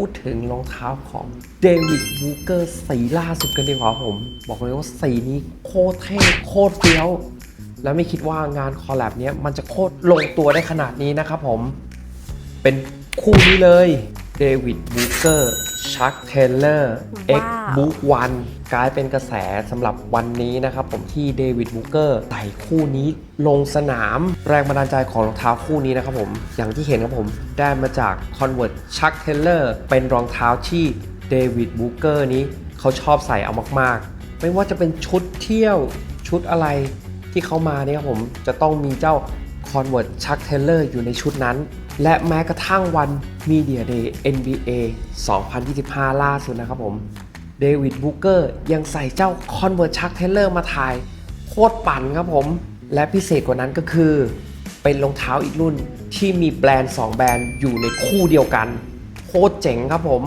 พูดถึงรองเท้าของเดวิดบูเกอร์สีล่าสุดกันดีกว่าครับผม บอกเลยว่าสีนี้โคตรเท่โคตรเฟี้ยว และไม่คิดว่างานคอลแลบนี้มันจะโคตรลงตัวได้ขนาดนี้นะครับผม เป็นคู่นี้เลย เดวิดบูเกอร์ชักเทเลอร์เอ็กว้าวบูวันกลายเป็นกระแสสำหรับวันนี้นะครับผมที่เดวิดบูเกอร์ใส่คู่นี้ลงสนาม แรงบันดาลใจของรองเท้าคู่นี้นะครับผม อย่างที่เห็นครับผมได้มาจาก Convert Chuck Taylor เป็นรองเท้าที่เดวิดบูเกอร์นี้เขาชอบใส่เอามากๆ ไม่ว่าจะเป็นชุดเที่ยวชุดอะไรที่เขามาเนี่ยครับผมจะต้องมีเจ้า Convert Chuck Taylor อยู่ในชุดนั้น และแม้กระทั่งวัน Media Day NBA 2025 ล่าสุดนะครับผมเดวิดบูเกอร์ยังใส่เจ้า Convert Chuck Taylor มาถ่าย โคตรปั่นครับผม และพิเศษกว่านั้นก็คือ เป็นรองเท้าอีกรุ่นที่มีแบรนด์ 2 แบรนด์อยู่ในคู่เดียวกัน โคตรเจ๋งครับผม